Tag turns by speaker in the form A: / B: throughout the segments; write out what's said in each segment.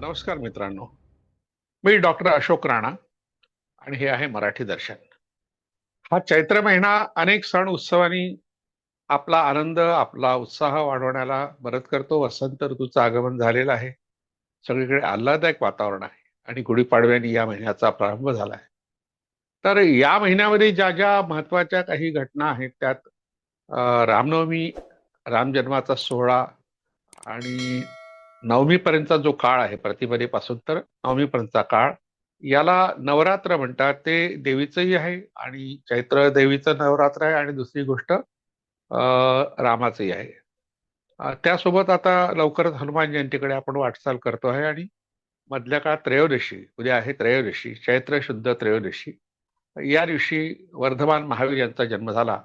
A: नमस्कार मित्रांनो. मी डॉक्टर अशोक राणा आणि हे आहे मराठी दर्शन. हा चैत्र महिना अनेक सण उत्सवांनी आपला आनंद आपला उत्साह वाढवण्याला मदत करतो. वसंत ऋतूचं आगमन झालेलं आहे. सगळीकडे आल्हाददायक वातावरण आहे आणि गुढीपाडव्याने या महिन्याचा प्रारंभ झाला आहे. तर या महिन्यामध्ये ज्या ज्या महत्त्वाच्या काही घटना आहेत त्यात रामनवमी रामजन्माचा सोहळा आणि नवमीपर्यंतचा जो काळ आहे प्रतिपदेपासून तर नवमीपर्यंतचा काळ याला नवरात्र म्हणतात. ते देवीचंही आहे आणि चैत्र देवीचं नवरात्र आहे आणि दुसरी गोष्ट अं, रामाचंही आहे. त्यासोबत आता लवकरच हनुमान जयंतीकडे आपण वाटचाल करतो आहे आणि मधल्या काळात त्रयोदशी उद्या आहे त्रयोदशी चैत्र शुद्ध त्रयोदशी. या दिवशी वर्धमान महावीर यांचा जन्म झाला.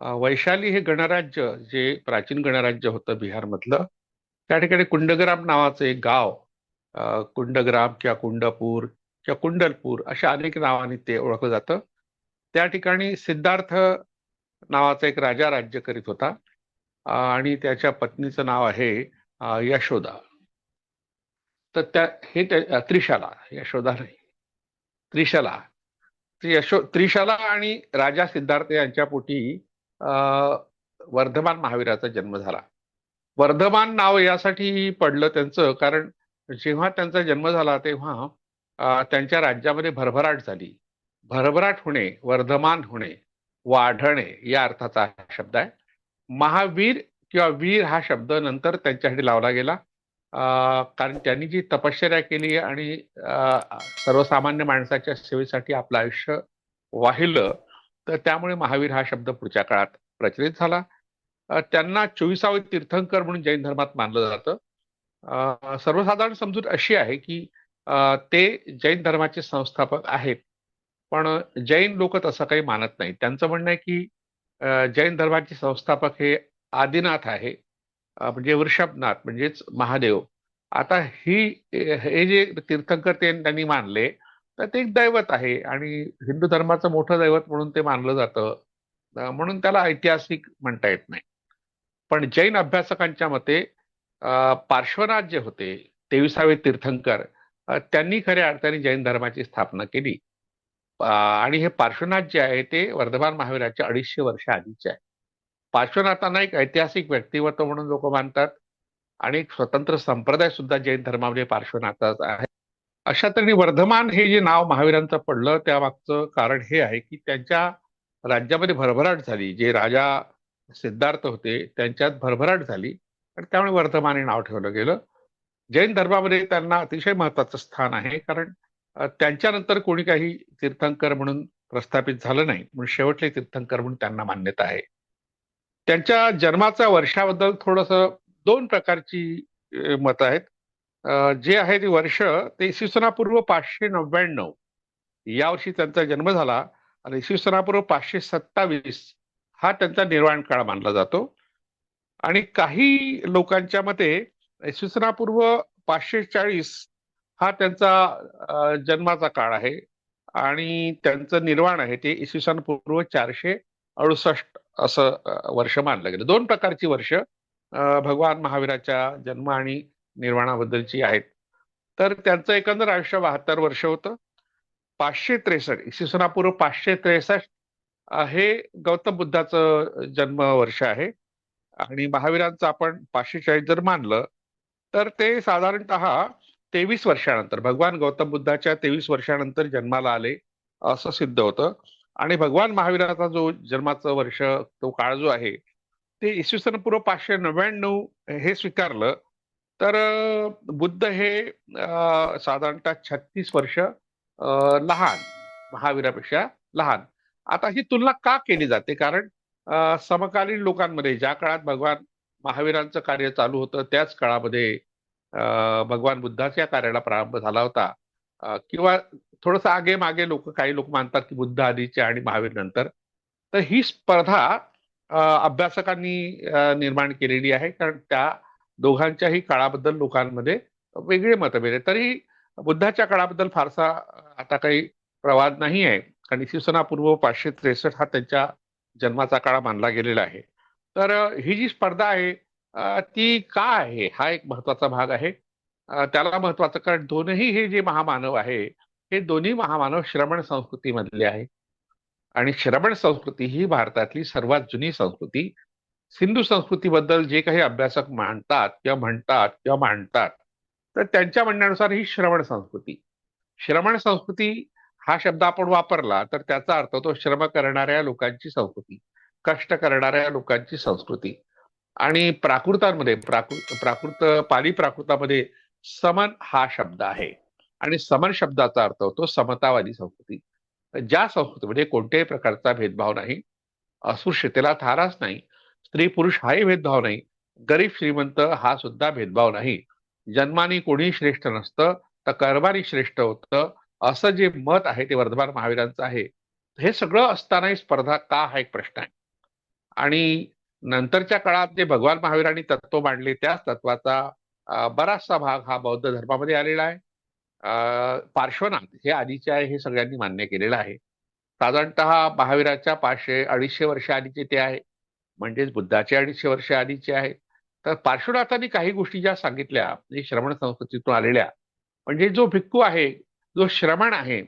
A: वैशाली हे गणराज्य जे प्राचीन गणराज्य होतं बिहारमधलं त्या ठिकाणी कुंडग्राम नावाचं एक गाव कुंडग्राम किंवा कुंडपूर किंवा कुंडलपूर अशा अनेक नावांनी ते ओळखलं जातं. त्या ठिकाणी सिद्धार्थ नावाचा एक राजा राज्य करीत होता. आणि त्याच्या पत्नीचं नाव आहे यशोदा. तर त्या हे त्रिशाला यशोदा नाही त्रिशाला. यशो त्रिशाला आणि राजा सिद्धार्थ यांच्या पोटी अं, वर्धमान महावीराचा जन्म झाला. वर्धमान नाव यासाठी पडलं त्यांचं कारण जेव्हा त्यांचा जन्म झाला तेव्हा त्यांच्या राज्यामध्ये भरभराट झाली. भरभराट होणे वर्धमान होणे वाढणे या अर्थाचा हा शब्द आहे. महावीर किंवा वीर हा शब्द नंतर त्यांच्यासाठी लावला गेला. अं, कारण त्यांनी जी तपश्चर्या केली आणि सर्वसामान्य माणसाच्या सेवेसाठी आपलं आयुष्य वाहिलं तर त्यामुळे महावीर हा शब्द पुढच्या काळात प्रचलित झाला. त्यांना चोवीसावे तीर्थंकर म्हणून जैन धर्मात मानलं जातं. सर्वसाधारण समजूत अशी आहे की ते जैन धर्माचे संस्थापक आहेत. पण जैन लोक तसं काही मानत नाही त्यांचं म्हणणं आहे की जैन धर्माचे संस्थापक हे आदिनाथ आहे. म्हणजे वृषभनाथ म्हणजेच महादेव. आता ही हे जे तीर्थंकर ते त्यांनी मानले तर ते एक दैवत आहे. आणि हिंदू धर्माचं मोठं दैवत म्हणून ते मानलं जातं. म्हणून त्याला ऐतिहासिक म्हणता येत नाही. पण जैन अभ्यासकांच्या मते पार्श्वनाथ जे होते तेविसावे तीर्थंकर त्यांनी खऱ्या अर्थाने जैन धर्माची स्थापना केली. आणि हे पार्श्वनाथ जे आहे ते वर्धमान महावीराच्या अडीचशे वर्ष आधीचे आहे. पार्श्वनाथांना एक ऐतिहासिक व्यक्तिमत्व म्हणून लोक मानतात आणि एक स्वतंत्र संप्रदाय सुद्धा जैन धर्मामध्ये पार्श्वनाथाच आहे. अशा तऱ्हेने वर्धमान हे जे नाव महावीरांचं पडलं त्यामागचं कारण हे आहे की त्यांच्या राज्यामध्ये भरभराट झाली. जे राजा सिद्धार्थ होते त्यांच्यात भरभराट झाली आणि त्यामुळे वर्धमान हे नाव ठेवलं गेलं. जैन धर्मामध्ये त्यांना अतिशय महत्वाचं स्थान आहे कारण त्यांच्यानंतर कोणी काही तीर्थंकर म्हणून प्रस्थापित झालं नाही म्हणून शेवटले तीर्थंकर म्हणून त्यांना मान्यता आहे. त्यांच्या जन्माच्या वर्षाबद्दल थोडस दोन प्रकारची मत आहेत. जे आहे ते वर्ष ते इसवी सनापूर्व पाचशे नव्याण्णव. यावर्षी त्यांचा जन्म झाला आणि इसवी सनापूर्व पाचशे सत्तावीस. हा त्यांचा निर्वाण काळ मानला जातो. आणि काही लोकांच्या मते इसवीसनापूर्व पाचशे चाळीस हा त्यांचा जन्माचा काळ आहे. आणि त्यांचं निर्वाण आहे ते इसवी सन पूर्व चारशे अडुसष्ट असं वर्ष मानलं गेलं. दोन प्रकारची वर्ष भगवान महावीराच्या जन्म आणि निर्वाणाबद्दलची आहेत. तर त्यांचं एकंदर आयुष्य बहात्तर वर्ष होतं. पाचशे त्रेसष्ट इसवी सनापूर्व पाचशे त्रेसष्ट हे गौतम बुद्धाचं जन्म वर्ष आहे. आणि महावीरांचं आपण पाचशे चाळीस जर मानलं तर ते साधारणतः तेवीस वर्षानंतर भगवान गौतम बुद्धाच्या तेवीस वर्षानंतर जन्माला आले असं सिद्ध होतं. आणि भगवान महावीराचा जो जन्माचं वर्ष तो काळ जो आहे ते इसवी सन पूर्व पाचशे नव्याण्णव हे स्वीकारलं. तर बुद्ध हे साधारणतः छत्तीस वर्ष लहान महावीरापेक्षा लहान. आता ही तुलना का केली जाते? कारण समकालीन लोकांमध्ये ज्या काळात भगवान महावीरांचं कार्य चालू होतं त्याच काळामध्ये भगवान बुद्धाच्या कार्याला प्रारंभ झाला होता. किंवा थोडंसं आगे मागे लोक काही लोक मानतात की बुद्ध आधीचे आणि महावीर नंतर. तर ही स्पर्धा अभ्यासकांनी निर्माण केलेली आहे. कारण त्या दोघांच्याही काळाबद्दल लोकांमध्ये वेगळे मतभेद आहे तरी बुद्धाच्या काळाबद्दल फारसा आता काही प्रवाद नाही आहे. कारण इसवी सनापूर्व पाचशे त्रेसष्ट हा त्यांच्या जन्माचा काळ मानला गेलेला आहे. तर ही जी स्पर्धा आहे ती का आहे? हा एक महत्त्वाचा भाग आहे. त्याला महत्वाचं कारण दोनही हे जे महामानव आहे हे दोन्ही महामानव श्रमण संस्कृतीमधले आहे. आणि श्रमण संस्कृती ही भारतातली सर्वात जुनी संस्कृती. सिंधू संस्कृतीबद्दल जे काही अभ्यासक मांडतात किंवा म्हणतात किंवा मांडतात तर त्यांच्या म्हणण्यानुसार ही श्रवण संस्कृती. श्रमण संस्कृती हा शब्द आपण वापरला तर त्याचा अर्थ तो श्रम करणाऱ्या लोकांची संस्कृती कष्ट करणाऱ्या लोकांची संस्कृती. आणि प्राकृतांमध्ये प्राकृत प्राकृत पाली प्राकृतामध्ये समन हा शब्द आहे. आणि समन शब्दाचा अर्थ होतो समतावादी संस्कृती. ज्या संस्कृतीमध्ये कोणत्याही प्रकारचा भेदभाव नाही अस्पृश्यतेला थाराच नाही स्त्री पुरुष हाही भेदभाव नाही गरीब श्रीमंत हा सुद्धा भेदभाव नाही. जन्माने कोणी श्रेष्ठ नसतं तर कर्माने श्रेष्ठ होतं असं जे मत आहे ते वर्धमान महावीरांचं आहे हे सगळं असतानाही स्पर्धा का हा एक प्रश्न आहे. आणि नंतरच्या काळात जे भगवान महावीरांनी तत्व मांडले त्याच तत्वाचा बराचसा भाग हा बौद्ध धर्मामध्ये आलेला आहे. अं, पार्श्वनाथ हे आधीचे आहे हे सगळ्यांनी मान्य केलेलं आहे. साधारणतः महावीराच्या पाचशे अडीचशे वर्ष आधीचे ते आहे म्हणजेच बुद्धाचे अडीचशे वर्ष आधीचे आहे. तर पार्श्वनाथांनी काही गोष्टी ज्या सांगितल्या म्हणजे श्रवण संस्कृतीतून आलेल्या म्हणजे जो भिक्खू आहे जो श्रमण आहे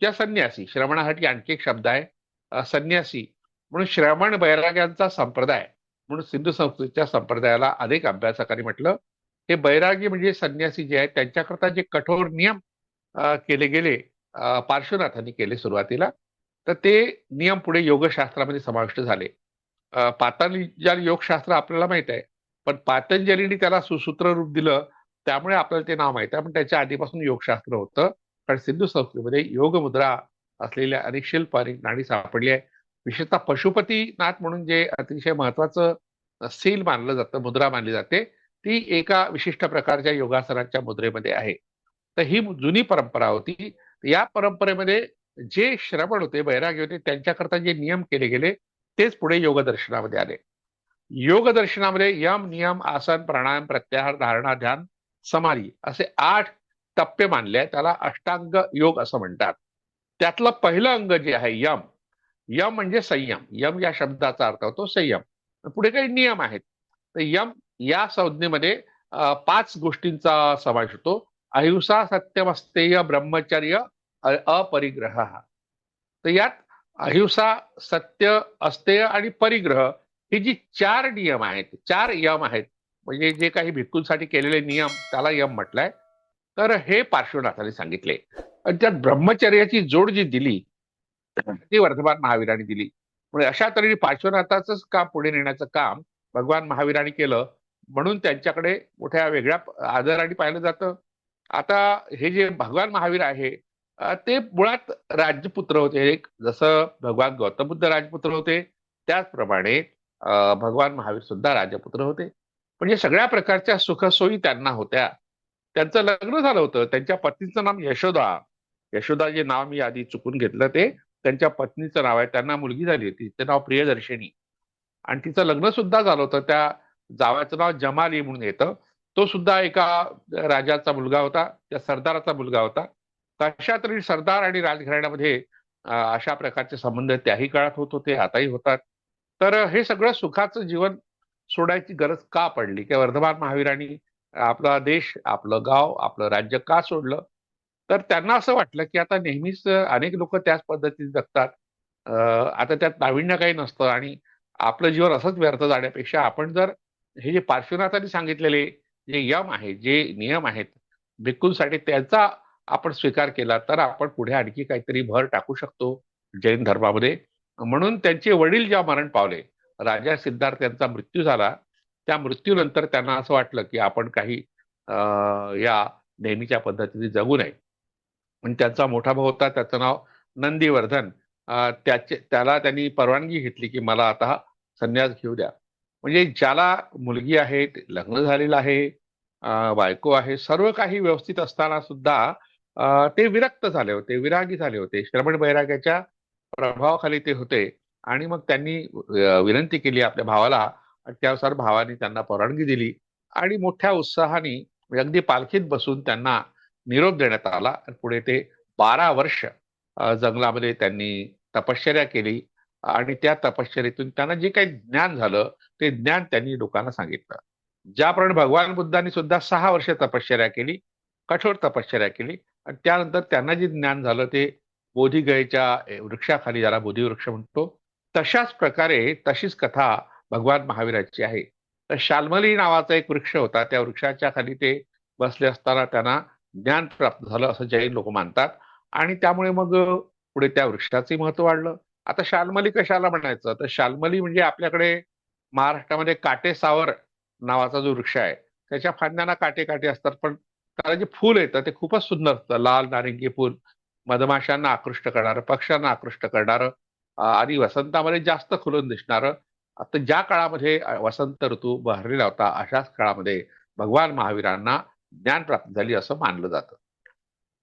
A: त्या संन्यासी श्रमणासाठी आणखी एक शब्द आहे संन्यासी. म्हणून श्रमण बैराग्यांचा संप्रदाय म्हणून सिंधू संस्कृतीच्या संप्रदायाला अनेक अभ्यासकांनी म्हटलं हे बैरागी म्हणजे संन्यासी जे आहेत त्यांच्याकरता जे कठोर नियम अं, केले गेले पार्श्वनाथांनी केले सुरुवातीला तर ते नियम पुढे योगशास्त्रामध्ये समाविष्ट झाले. अं, पातंजली योगशास्त्र आपल्याला माहीत आहे पण पातंजलीने त्याला सुसूत्र रूप दिलं त्यामुळे आपल्याला ते नाव माहीत आहे. पण त्याच्या आधीपासून योगशास्त्र होतं. कारण सिंधू संस्कृतीमध्ये योगमुद्रा असलेल्या अनेक शिल्प आणि नाणी सापडली आहे. विशेषतः पशुपतीनाथ म्हणून जे अतिशय महत्वाचं सील मानलं जातं मुद्रा मानली जाते ती एका विशिष्ट प्रकारच्या योगासनाच्या मुद्रेमध्ये आहे. तर ही जुनी परंपरा होती. या परंपरेमध्ये जे श्रवण होते बैरागी होते त्यांच्याकरता जे नियम केले गेले तेच पुढे योग दर्शनामध्ये आले. योग दर्शनामध्ये यम नियम आसन प्राणायाम प्रत्याहार धारणा ध्यान समाधी असे आठ टप्पे मानले. त्याला अष्टांग योग असं म्हणतात. त्यातलं पहिलं अंग जे आहे यम. यम म्हणजे संयम. यम या शब्दाचा अर्थ होतो संयम. पुढे काही नियम आहेत. तर यम या संज्ञेमध्ये पाच गोष्टींचा समावेश होतो. अहिंसा सत्यमस्तेय ब्रह्मचर्य अपरिग्रह. तर यात अहिंसा सत्य अस्तेय आणि परिग्रह ही जी चार नियम आहेत चार यम आहेत म्हणजे जे काही भिक्खूंसाठी केलेले नियम त्याला यम म्हटलंय. तर हे पार्श्वनाथाने सांगितले. आणि त्यात ब्रह्मचर्याची जोड जी दिली ती वर्धमान महावीरांनी दिली. म्हणजे अशा तऱ्हेने पार्श्वनाथाचंच काम पुढे नेण्याचं काम भगवान महावीरांनी केलं. म्हणून त्यांच्याकडे मोठ्या वेगळ्या आदराने पाहिलं जातं. आता हे जे भगवान महावीर आहे ते मुळात राजपुत्र होते. एक जसं भगवान गौतम बुद्ध राजपुत्र होते त्याचप्रमाणे भगवान महावीर सुद्धा राजपुत्र होते. म्हणजे सगळ्या प्रकारच्या सुखसोयी त्यांना होत्या. त्यांचं लग्न झालं होतं. त्यांच्या पत्नीचं नाम यशोदा. यशोदा जे नाव मी आधी चुकून घेतलं ते. त्यांच्या पत्नीचं नाव आहे. त्यांना मुलगी झाली होती. तिचं नाव प्रियदर्शिनी. आणि तिचं लग्न सुद्धा झालं होतं. त्या जावयाचं नाव जमाली म्हणून येतं. तो सुद्धा एका राजाचा मुलगा होता. त्या सरदाराचा मुलगा होता. कशा तरी सरदार आणि राजघराण्यामध्ये अशा प्रकारचे संबंध त्याही काळात होत होते. आताही होतात. तर हे सगळं सुखाचं जीवन सोडायची गरज का पडली? की वर्धमान महावीरांनी आपला देश आपलं गाव आपलं राज्य का सोडलं? तर त्यांना असं वाटलं की आता नेहमीच अनेक लोक त्याच पद्धतीने जगतात. आता त्यात नाविन्य काही नसतं आणि आपलं जीवन असंच व्यर्थ जाण्यापेक्षा आपण जर हे जे पार्श्वनाथांनी सांगितलेले जे यम आहेत जे नियम आहेत भिक्खूंसाठी त्यांचा आपण स्वीकार केला तर आपण पुढे आणखी काहीतरी भर टाकू शकतो जैन धर्मामध्ये. म्हणून त्यांचे वडील जेव्हा मरण पावले राजा सिद्धार्थ यांचा मृत्यू झाला. त्या मृत्यूनंतर त्यांना असं वाटलं की आपण काही या नेहमीच्या पद्धतीने जगू नये. पण त्यांचा मोठा भाऊ होता त्याचं नाव नंदीवर्धन. त्याचे त्याला त्यांनी परवानगी घेतली की मला आता संन्यास घेऊ द्या. म्हणजे ज्याला मुलगी आहे लग्न झालेलं आहे बायको आहे सर्व काही व्यवस्थित असताना सुद्धा ते विरक्त झाले होते विरागी झाले होते. श्रमण बैराग्याच्या प्रभावाखाली ते होते. आणि मग त्यांनी विनंती केली आपल्या भावाला त्यानुसार भावाने त्यांना परवानगी दिली आणि मोठ्या उत्साहाने अगदी पालखीत बसून त्यांना निरोप देण्यात आला आणि पुढे ते बारा वर्ष जंगलामध्ये त्यांनी तपश्चर्या केली आणि त्या तपश्चर्येतून त्यांना जे काही ज्ञान झालं ते ज्ञान त्यांनी लोकांना सांगितलं. ज्याप्रमाणे भगवान बुद्धांनी सुद्धा सहा वर्ष तपश्चर्या केली कठोर तपश्चर्या केली आणि त्यानंतर त्यांना जे ज्ञान झालं ते बोधिगयच्या वृक्षाखाली ज्याला बोधिवृक्ष म्हणतो तशाच प्रकारे तशीच कथा भगवान महावीराची आहे. तर शाल्मली नावाचा एक वृक्ष होता. त्या वृक्षाच्या खाली ते बसले असताना त्यांना ज्ञान प्राप्त झालं असं जैन लोक मानतात. आणि त्यामुळे मग पुढे त्या वृक्षाचे महत्त्व वाढलं. आता शाल्मली कशाला म्हणायचं? तर शाल्मली म्हणजे आपल्याकडे महाराष्ट्रामध्ये काटेसावर नावाचा जो वृक्ष आहे त्याच्या फांद्यांना काटे काटे असतात. पण त्याला जे फूल येतं ते खूपच सुंदर असतं. लाल नारिंगी फुल मधमाशांना आकृष्ट करणारं पक्ष्यांना आकृष्ट करणारं आणि वसंतामध्ये जास्त खुलून दिसणारं. आता ज्या काळामध्ये वसंत ऋतू बहरलेला होता अशाच काळामध्ये भगवान महावीरांना ज्ञान प्राप्त झाली असं मानलं जातं.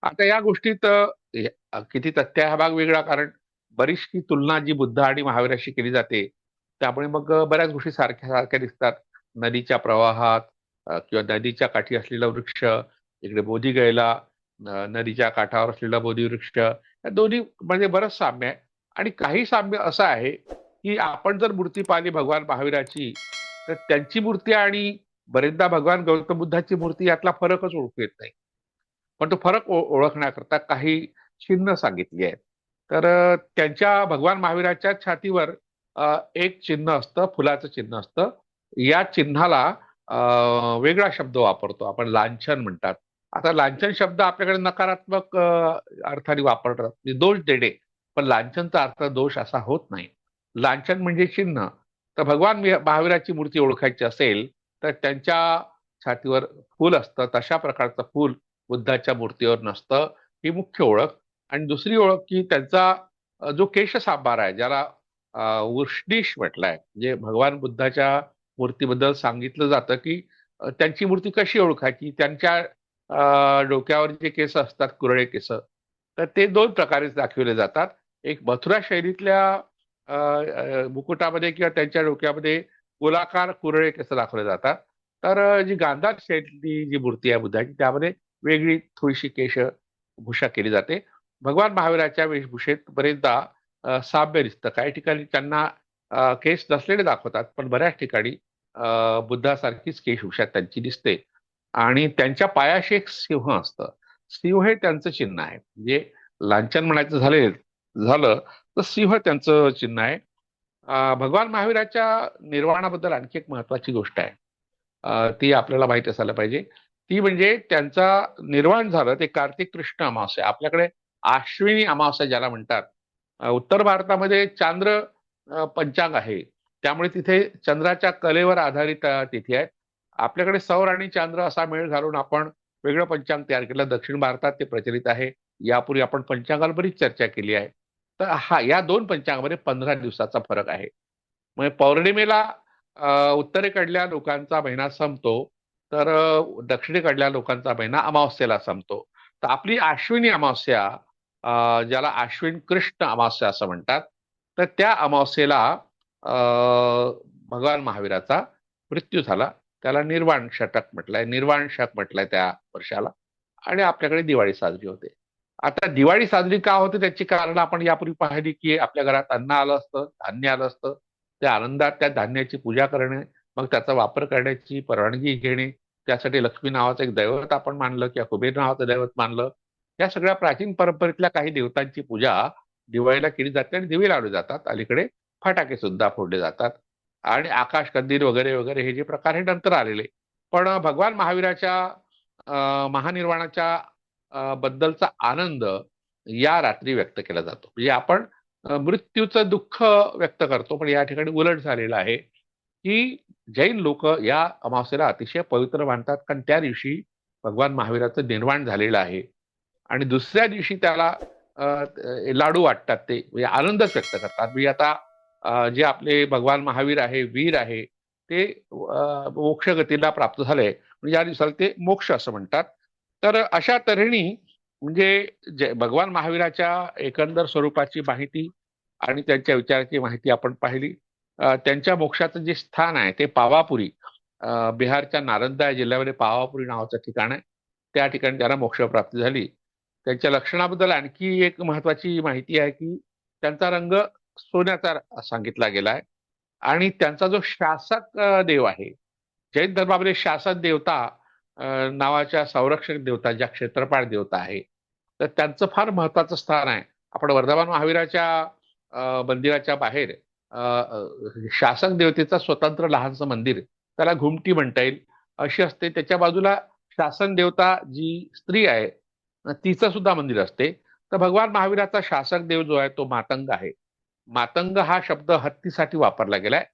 A: आता या गोष्टीत किती तथ्य हा भाग वेगळा. कारण बरीचशी तुलना जी बुद्ध आणि महावीराशी केली जाते त्यामुळे मग बऱ्याच गोष्टी सारख्या सारख्या दिसतात. नदीच्या प्रवाहात किंवा नदीच्या काठी असलेला वृक्ष इकडे बोधी गयला नदीच्या काठावर असलेला बोधी वृक्ष या दोन्ही म्हणजे बरंच साम्य आहे. आणि काही साम्य असं आहे की आपण जर मूर्ती पाहिली भगवान महावीराची तर त्यांची मूर्ती आणि बरेचदा भगवान गौतम बुद्धाची मूर्ती यातला फरकच ओळखू येत नाही. पण तो फरक ओळखण्याकरता काही चिन्ह सांगितली आहेत. तर त्यांच्या भगवान महावीराच्या छातीवर एक चिन्ह असतं फुलाचं चिन्ह असतं. या चिन्हाला वेगळा शब्द वापरतो आपण लांछन म्हणतात. आता लांछन शब्द आपल्याकडे नकारात्मक अर्थाने वापरतात. दोष देणे. पण लांछनचा अर्थ दोष असा होत नाही. लांछन म्हणजे चिन्ह. तर भगवान महावीराची मूर्ती ओळखायची असेल तर त्यांच्या छातीवर फूल असतं. तशा प्रकारचं फूल बुद्धाच्या मूर्तीवर नसतं. ही मुख्य ओळख. आणि दुसरी ओळख की त्यांचा जो केश सांबार आहे ज्याला वृष्णीश म्हटलाय म्हणजे भगवान बुद्धाच्या मूर्तीबद्दल सांगितलं जातं की त्यांची मूर्ती कशी ओळखायची? त्यांच्या डोक्यावर जे केस असतात कुरळे केस तर ते दोन प्रकारे दाखवले जातात. एक मथुरा शैलीतल्या मुकुटामध्ये किंवा त्यांच्या डोक्यामध्ये गोलाकार कुरळे केस दाखवले जातात? तर जी गांधार शैली जी मूर्ती आहे बुद्धाची त्यामध्ये वेगळी थोडीशी केशभूषा केली जाते. भगवान महावीराच्या वेशभूषेत बरेचदा साम्य दिसतं. काही ठिकाणी त्यांना केस नसलेले दाखवतात पण बऱ्याच ठिकाणी बुद्धासारखीच केशभूषा त्यांची दिसते. आणि त्यांच्या पायाशी एक सिंह असतं. सिंह हे त्यांचं चिन्ह आहे. म्हणजे लांछन म्हणायचं झाले झालं तर सिंह त्यांचं चिन्ह आहे. भगवान महावीराच्या निर्वाणाबद्दल आणखी एक महत्वाची गोष्ट आहे. ती आपल्याला माहीत असायला पाहिजे. ती म्हणजे त्यांचा निर्वाण झालं ते कार्तिक कृष्ण अमावस्या. आपल्याकडे आश्विनी अमावस्या ज्याला म्हणतात. उत्तर भारतामध्ये चांद्र पंचांग आहे. त्यामुळे तिथे चंद्राच्या कलेवर आधारित तिथी आहेत. आपल्याकडे सौर आणि चांद्र असा मेळ घालून आपण वेगळं पंचांग तयार केलं. दक्षिण भारतात ते प्रचलित आहे. यापूर्वी आपण पंचांगावर बरीच चर्चा केली आहे. तर हा या दोन पंचांगामध्ये पंधरा दिवसाचा फरक आहे. म्हणजे पौर्णिमेला उत्तरेकडल्या लोकांचा महिना संपतो तर दक्षिणेकडल्या लोकांचा महिना अमावस्येला संपतो. तर आपली आश्विनी अमावस्या ज्याला आश्विन कृष्ण अमावस्या असं म्हणतात तर त्या अमावस्येला भगवान महावीराचा मृत्यू झाला. त्याला निर्वाण षटक म्हटलंय निर्वाण शक म्हटलंय त्या वर्षाला. आणि आपल्याकडे दिवाळी साजरी होते. आता दिवाळी साजरी का होते त्याची कारण आपण यापूर्वी पाहिली की आपल्या घरात अन्न आलं असतं धान्य आलं असतं. त्या आनंदात त्या धान्याची पूजा करणे मग त्याचा वापर करण्याची परवानगी घेणे त्यासाठी लक्ष्मी नावाचं एक दैवत आपण मानलं किंवा कुबेर नावाचं दैवत मानलं. या सगळ्या प्राचीन परंपरेतल्या काही देवतांची पूजा दिवाळीला केली जाते आणि दिवे लावले जातात. अलीकडे फटाके सुद्धा फोडले जातात. आणि आकाश कंदीर वगैरे वगैरे हे जे प्रकार हे नंतर आलेले. पण भगवान महावीराच्या महानिर्वाणाच्या बद्दलचा आनंद या रात्री व्यक्त केला जातो. म्हणजे आपण मृत्यूचं दुःख व्यक्त करतो पण या ठिकाणी उलट झालेलं आहे की जैन लोक या अमावस्येला अतिशय पवित्र मानतात कारण त्या दिवशी भगवान महावीराचं निर्माण झालेलं आहे. आणि दुसऱ्या दिवशी त्याला लाडू वाटतात ते म्हणजे आनंदच व्यक्त करतात. म्हणजे आता जे आपले भगवान महावीर आहे वीर आहे ते मोक्षगतीला प्राप्त झाले म्हणजे या दिवसाला ते मोक्ष असं म्हणतात. तर अशा तऱ्हेने म्हणजे भगवान महावीराच्या एकंदर स्वरूपाची माहिती आणि त्यांच्या विचाराची माहिती आपण पाहिली. त्यांच्या मोक्षाचं जे स्थान आहे ते पावापुरी बिहारच्या नारंदा जिल्ह्यामध्ये पावापुरी नावाचं ठिकाण आहे. त्या ठिकाणी त्यांना मोक्षप्राप्ती झाली. त्यांच्या लक्षणाबद्दल आणखी एक महत्वाची माहिती आहे की त्यांचा रंग सोन्याचा सांगितला गेला आहे. आणि त्यांचा जो शासक देव आहे जैन धर्मामध्ये शासक देवता नावाच्या संरक्षक देवता ज्या क्षेत्रपाळ देवता आहे तर त्यांचं फार महत्वाचं स्थान आहे. आपण वर्धमान महावीराच्या मंदिराच्या बाहेर शासक देवतेचं स्वतंत्र लहानसं मंदिर त्याला घुमटी म्हणता येईल अशी असते. त्याच्या बाजूला शासन देवता जी स्त्री आहे तिचं सुद्धा मंदिर असते. तर भगवान महावीराचा शासक देव जो आहे तो मातंग आहे. मातंग हा शब्द हत्तीसाठी वापरला गेलाय.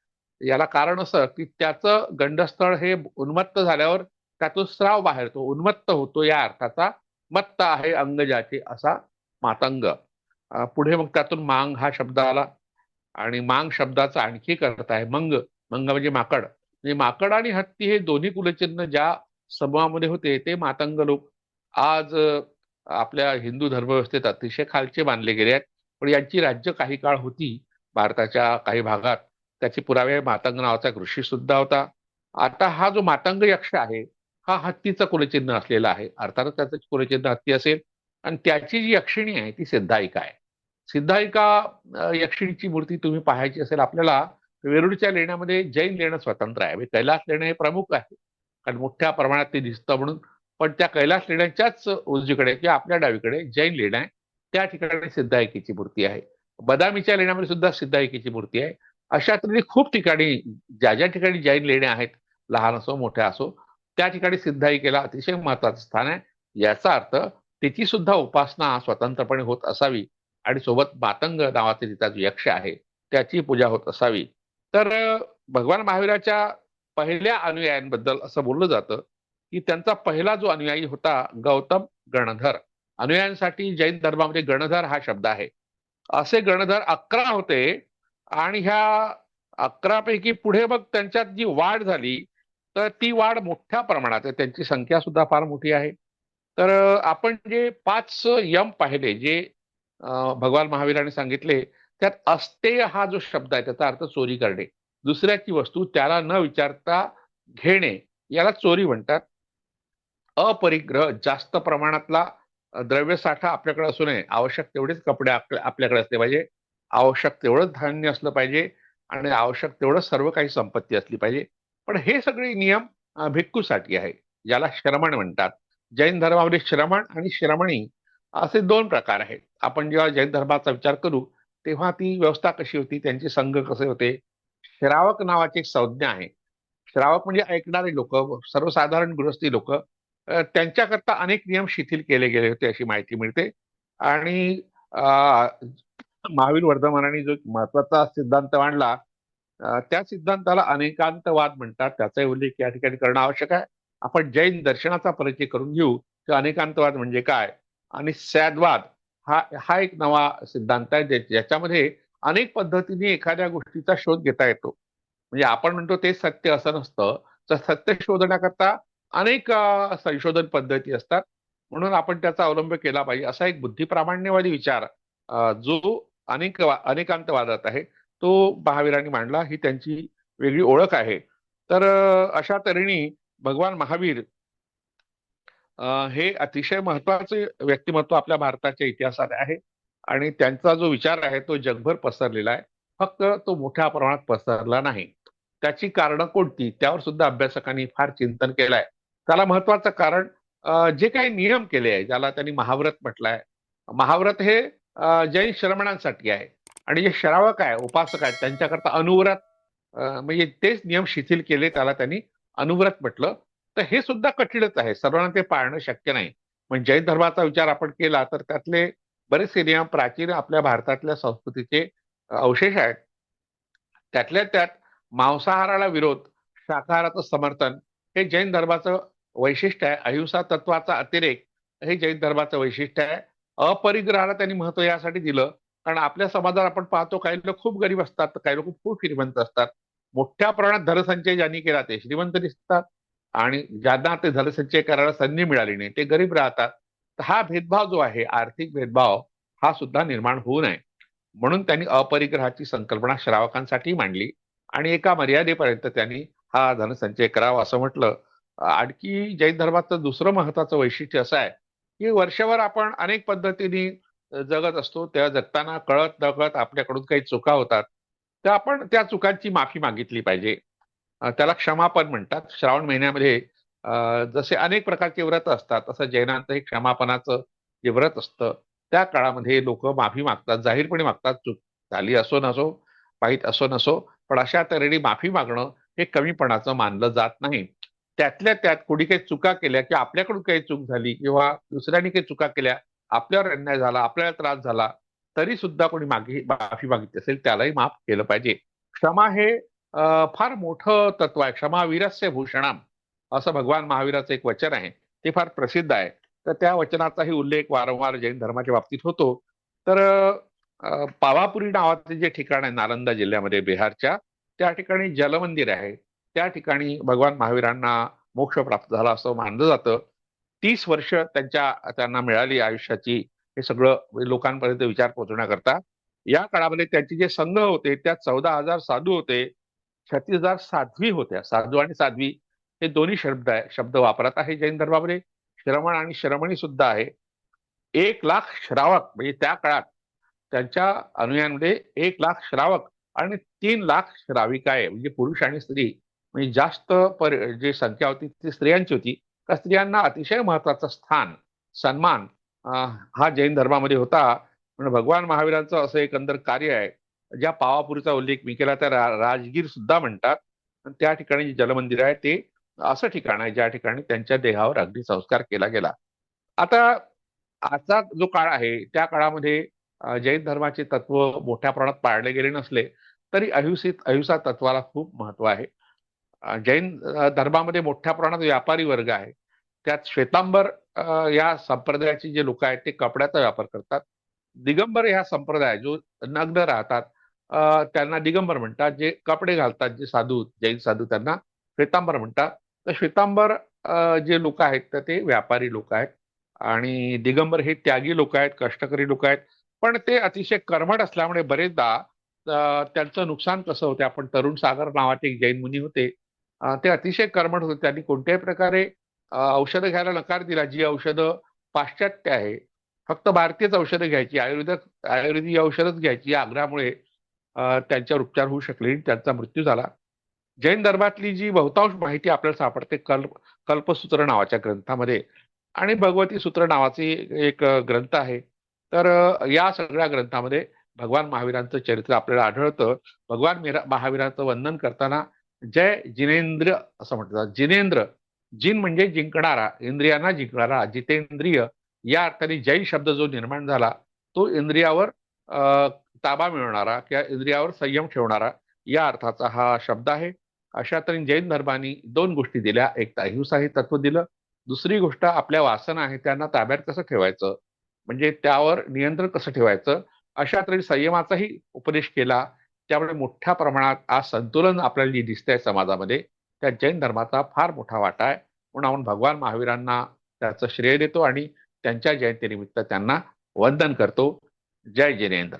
A: याला कारण असं की त्याचं गंडस्थळ हे उन्मत्त झाल्यावर त्यातून स्राव बाहेर तो उन्मत्त होतो या अर्थाचा. मत्त आहे अंग ज्याचे असा मातंग. पुढे मग त्यातून मांग हा शब्द आला. आणि मांग शब्दाचा आणखी एक अर्थ आहे मंग. मंग म्हणजे माकड. म्हणजे माकड आणि हत्ती हे दोन्ही कुलचिन्ह ज्या समूहामध्ये होते ते मातंग लोक. आज आपल्या हिंदू धर्मव्यवस्थेत अतिशय खालचे मानले गेले आहेत. पण यांची राज्य काही काळ होती भारताच्या काही भागात. त्याचे पुरावे मातंग नावाचा एक ऋषी सुद्धा होता. आता हा जो मातंग यक्ष आहे हा हत्तीचा कुलचिन्ह असलेला आहे. अर्थातच त्याचं कुलचिन्ह हत्ती असेल. आणि त्याची जी यक्षिणी आहे ती सिद्धायिका आहे. सिद्धायिका यक्षिणीची मूर्ती तुम्ही पाहायची असेल आपल्याला वेरूळच्या लेण्यामध्ये जैन लेणं स्वतंत्र आहे. म्हणजे कैलास लेणं हे प्रमुख आहे. कारण मोठ्या प्रमाणात ते दिसतं म्हणून. पण त्या कैलास लेण्याच्याच उजवीकडे किंवा आपल्या डावीकडे जैन लेणं आहे त्या ठिकाणी सिद्धायकीची मूर्ती आहे. बदामीच्या लेण्यामध्ये सुद्धा सिद्धायकीची मूर्ती आहे. अशा तऱ्हेने खूप ठिकाणी ज्या ज्या ठिकाणी जैन लेण्या आहेत लहान असो मोठ्या असो त्या ठिकाणी सिद्धायिकेला अतिशय महत्वाचं स्थान आहे. याचा अर्थ तिची सुद्धा उपासना स्वतंत्रपणे होत असावी आणि सोबत मातंग नावाचे तिचा जो यक्ष आहे त्याची पूजा होत असावी. तर भगवान महावीराच्या पहिल्या अनुयायांबद्दल असं बोललं जातं की त्यांचा पहिला जो अनुयायी होता गौतम गणधर. अनुयायांसाठी जैन धर्मामध्ये गणधर हा शब्द आहे. असे गणधर अकरा होते आणि ह्या अकरापैकी पुढे मग त्यांच्यात जी वाढ झाली तर ती वाढ मोठ्या प्रमाणात आहे. त्यांची संख्या सुद्धा फार मोठी आहे. तर आपण जे पाच यम पाहिले जे भगवान महावीराने सांगितले त्यात अस्तेय हा जो शब्द आहे त्याचा अर्थ चोरी करणे. दुसऱ्याची वस्तू त्याला न विचारता घेणे याला चोरी म्हणतात. अपरिग्रह जास्त प्रमाणातला द्रव्य साठा आपल्याकडे असू नये. आवश्यक तेवढेच कपडे आपल्याकडे असले पाहिजे. आवश्यक तेवढंच धान्य असलं पाहिजे आणि आवश्यक तेवढं सर्व काही संपत्ती असली पाहिजे. पण हे सगळे नियम भिक्खूसाठी आहे ज्याला श्रमण म्हणतात. जैन धर्मामध्ये श्रमण आणि श्रमणी असे दोन प्रकार आहेत. आपण जेव्हा जैन धर्माचा विचार करू तेव्हा ती व्यवस्था कशी होती त्यांचे संघ कसे होते? श्रावक नावाची एक संज्ञा आहे. श्रावक म्हणजे ऐकणारे लोक सर्वसाधारण गृहस्थी लोक. त्यांच्याकरता अनेक नियम शिथिल केले गेले होते अशी माहिती मिळते. आणि महावीर वर्धमानाने जो एक महत्त्वाचा सिद्धांत मांडला त्या सिद्धांताला अनेकांतवाद म्हणतात. त्याचाही उल्लेख या ठिकाणी करणं आवश्यक आहे. आपण जैन दर्शनाचा परिचय करून घेऊ की अनेकांतवाद म्हणजे काय? आणि सॅदवाद हा हा एक नवा सिद्धांत आहे ज्याच्यामध्ये अनेक पद्धतीने एखाद्या गोष्टीचा शोध घेता येतो. म्हणजे आपण म्हणतो ते सत्य असं नसतं. तर सत्य शोधण्याकरता अनेक संशोधन पद्धती असतात. म्हणून आपण त्याचा अवलंब केला पाहिजे. असा एक बुद्धिप्रामाण्यवादी विचार जो अनेक अनेकांतवादात आहे. तो महावीरांनी मांडला ही त्यांची वेगळी ओळख आहे. तर अशा तऱ्हेने भगवान महावीर हे अतिशय महत्त्वाचे व्यक्तिमत्व आपल्या भारताच्या इतिहासात आहे आणि त्यांचा जो विचार आहे तो जगभर पसरलेला आहे. फक्त तो मोठ्या प्रमाणात पसरला नाही. त्याची कारणं कोणती? त्यावर सुद्धा अभ्यासकांनी फार चिंतन केलंय. त्याला महत्वाचं कारण जे काही नियम केले आहे ज्याला त्यांनी महाव्रत म्हटलंय. महाव्रत हे जैन श्रमणांसाठी आहे. आणि जे श्रावक आहे उपासक आहेत त्यांच्याकरता अनुव्रत म्हणजे तेच नियम शिथिल केले त्याला त्यांनी अनुव्रत म्हटलं. तर हे सुद्धा कठीणच आहे. सर्वांना ते पाळणं शक्य नाही. पण जैन धर्माचा विचार आपण केला तर त्यातले बरेचसे नियम प्राचीन आपल्या भारतातल्या संस्कृतीचे अवशेष आहेत. त्यातल्या त्यात मांसाहाराला विरोध शाकाहाराचं समर्थन हे जैन धर्माचं वैशिष्ट्य आहे. अहिंसा तत्वाचा अतिरेक हे जैन धर्माचं वैशिष्ट्य आहे. अपरिग्रहाला त्यांनी महत्त्व यासाठी दिलं. कारण आपल्या समाजात आपण पाहतो काही लोक खूप गरीब असतात तर काही लोक खूप श्रीमंत असतात. मोठ्या प्रमाणात धनसंचय ज्यांनी केला ते श्रीमंत दिसतात. आणि ज्यांना ते धनसंचय करायला संधी मिळाली नाही ते गरीब राहतात. तर हा भेदभाव जो आहे आर्थिक भेदभाव हा सुद्धा निर्माण होऊ नये. म्हणून त्यांनी अपरिग्रहाची संकल्पना श्रावकांसाठी मांडली आणि एका मर्यादेपर्यंत त्यांनी हा धनसंचय करावा असं म्हटलं. आणखी जैन धर्माचं दुसरं महत्वाचं वैशिष्ट्य असं आहे की वर्षभर आपण अनेक पद्धतीने जगत असतो त्या जगताना कळत नकळत आपल्याकडून काही चुका होतात. तर आपण त्या चुकांची माफी मागितली पाहिजे. त्याला क्षमापण म्हणतात. श्रावण महिन्यामध्ये जसे अनेक प्रकारचे व्रत असतात तसं जैनांचं हे क्षमापनाचं जे व्रत असतं त्या काळामध्ये लोक माफी मागतात जाहीरपणे मागतात चूक झाली असो नसो वाईट असो नसो पण अशा तऱ्हेने माफी मागणं हे कमीपणाचं मानलं जात नाही. त्यातल्या त्यात कोणी काही चुका केल्या किंवा आपल्याकडून काही चूक झाली किंवा दुसऱ्यांनी काही चुका केल्या आपल्यावर अन्याय झाला आपल्याला त्रास झाला तरी सुद्धा कोणी मागे माफी मागितली असेल त्यालाही माफ केलं पाहिजे. क्षमा हे फार मोठं तत्व आहे. क्षमा वीरस्य भूषणाम असं भगवान महावीराचं एक वचन आहे. ते फार प्रसिद्ध आहे. तर त्या वचनाचाही उल्लेख वारंवार जैन धर्माच्या बाबतीत होतो. तर पावापुरी नावाचे जे ठिकाण आहे नालंदा जिल्ह्यामध्ये बिहारच्या त्या ठिकाणी जलमंदिर आहे. त्या ठिकाणी भगवान महावीरांना मोक्ष प्राप्त झाला असं मानलं जातं. तीस वर्ष त्यांच्या त्यांना मिळाली आयुष्याची. हे सगळं म्हणजे लोकांपर्यंत विचार पोहोचवण्याकरता. या काळामध्ये त्यांचे जे संघ होते त्यात चौदा हजार साधू होते छत्तीस हजार साध्वी होत्या. साधू आणि साध्वी हे दोन्ही शब्द आहे शब्द वापरत आहे जैन धर्मामध्ये. श्रमण आणि श्रमणी सुद्धा आहे. एक लाख श्रावक म्हणजे त्या काळात त्यांच्या अनुयायांमध्ये एक लाख श्रावक आणि तीन लाख श्राविका आहे. म्हणजे पुरुष आणि स्त्री. म्हणजे जास्त पर जी संख्या होती ती स्त्रियांची होती. का स्त्रियांना अतिशय महत्वाचं स्थान सन्मान हा जैन धर्मामध्ये होता. म्हणून भगवान महावीरांचं असं एकंदर कार्य आहे. ज्या पावापुरीचा उल्लेख मी केला त्या रा- राजगीर सुद्धा म्हणतात. त्या ठिकाणी जे जलमंदिर आहे ते असं ठिकाण आहे ज्या ठिकाणी त्यांच्या देहावर अगदी संस्कार केला गेला. आता आजचा जो काळ आहे त्या काळामध्ये जैन धर्माचे तत्व मोठ्या प्रमाणात पाळले गेले नसले तरी अहिंसित अहिंसा तत्वाला खूप महत्त्व आहे. जैन धर्मामध्ये मोठ्या प्रमाणात व्यापारी वर्ग आहे. त्यात श्वेतांबर या संप्रदायाचे जे लोक आहेत ते कपड्याचा व्यापार करतात. दिगंबर ह्या संप्रदाय जो नग्न राहतात त्यांना दिगंबर म्हणतात. जे कपडे घालतात जे साधू जैन साधू त्यांना श्वेतांबर म्हणतात. तर श्वेतांबर जे लोक आहेत तर ते व्यापारी लोक आहेत. आणि दिगंबर हे त्यागी लोक आहेत कष्टकरी लोक आहेत. पण ते अतिशय कर्मट असल्यामुळे बरेचदा त्यांचं नुकसान कसं होते? आपण तरुण सागर नावाचे जैन मुनी होते. ते अतिशय कर्मठ होते. त्यांनी कोणत्याही प्रकारे औषधं घ्यायला नकार दिला. जी औषधं पाश्चात्य आहे फक्त भारतीयच औषधं घ्यायची आयुर्वेदिक आयुर्वेदिक औषधच घ्यायची या आग्रहामुळे त्यांच्यावर उपचार होऊ शकले आणि त्यांचा मृत्यू झाला. जैन धर्मातली जी बहुतांश माहिती आपल्याला सापडते कल्प कल्पसूत्र नावाच्या ग्रंथामध्ये. आणि भगवती सूत्र नावाची एक ग्रंथ आहे. तर या सगळ्या ग्रंथामध्ये भगवान महावीरांचं चरित्र आपल्याला आढळतं. भगवान महावीरांचं वंदन करताना जय जिनेंद्र असं म्हणतात जिनेंद्र जिन म्हणजे जिंकणारा इंद्रियांना जिंकणारा जितेंद्रिय. या अर्थाने जैन शब्द जो निर्माण झाला तो इंद्रियावर ताबा मिळवणारा किंवा इंद्रियावर संयम ठेवणारा या अर्थाचा हा शब्द आहे. अशा तऱ्हेने जैन धर्माने दोन गोष्टी दिल्या. एक तर अहिंसा हे तत्व दिलं. दुसरी गोष्ट आपल्या वासना आहे त्यांना ताब्यात कसं ठेवायचं? म्हणजे त्यावर नियंत्रण कसं ठेवायचं? अशा तरी संयमाचाही उपदेश केला. त्यामुळे मोठ्या प्रमाणात आज संतुलन आपल्याला जे दिसतंय समाजामध्ये त्या जैन धर्माचा फार मोठा वाटा आहे. म्हणून आपण भगवान महावीरांना त्याचं श्रेय देतो आणि त्यांच्या जयंतीनिमित्त त्यांना वंदन करतो. जय जिनेंद्र.